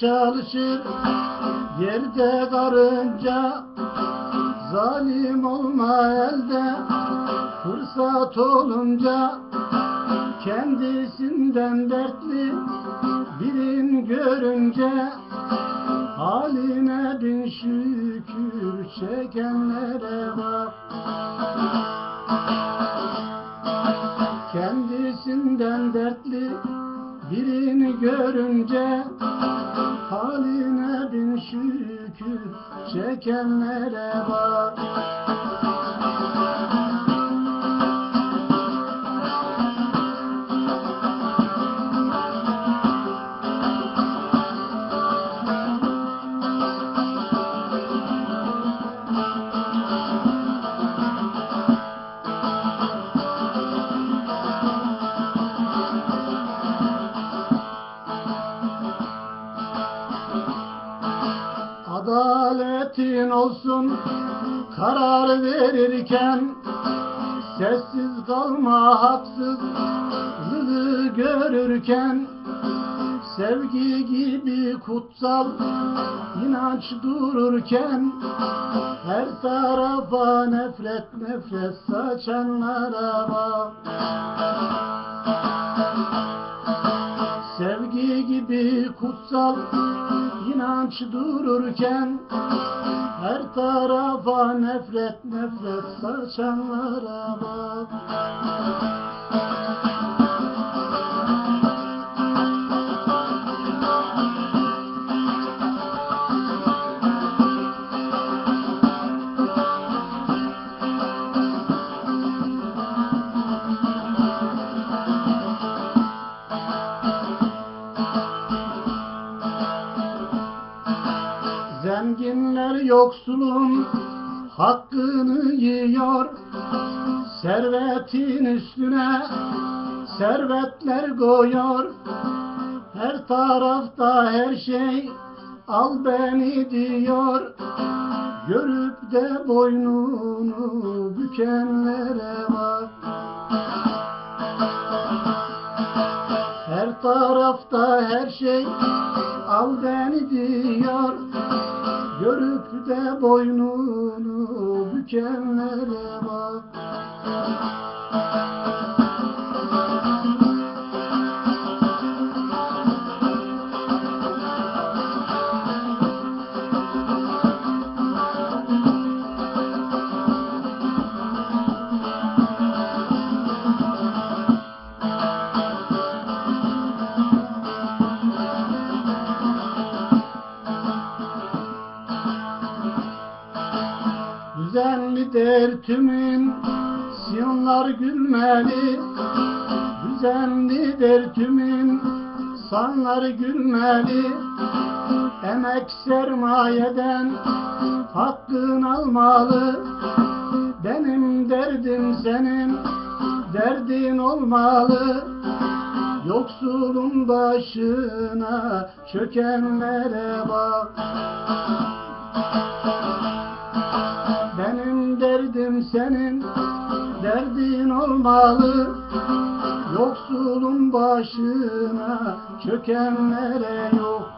çalışır Yerde karınca. Zalim olma elde Fırsat olunca. Kendisinden dertli Birin görünce. Haline bin şükür çekenlere bak. Kendisinden dertli birini görünce Haline bin şükür çekenlere bak Adaletin olsun. Karar verirken Sessiz kalma haksızlığı görürken Sevgi gibi kutsal inanç dururken Her tarafa nefret nefret saçanlara bak Sevgi gibi kutsal inanç dururken Her tarafa nefret nefret saçanlara bak Zenginler yoksulun hakkını yiyor. Servetin üstüne servetler koyuyor. Her tarafta her şey al beni diyor. Görüp de boynunu bükenlere bak Her tarafta her şey al beni diyor Görüp de boynunu bükenlere bak Düzenlidir tümün siyonlar gülmeli. Düzenlidir tümün sanlar gülmeli. Emek sermayeden hakkın almalı. Benim derdim senin derdin olmalı. Yoksulun başına çökenlere bak senin derdin olmalı. Yoksulun başına çökenlere yok.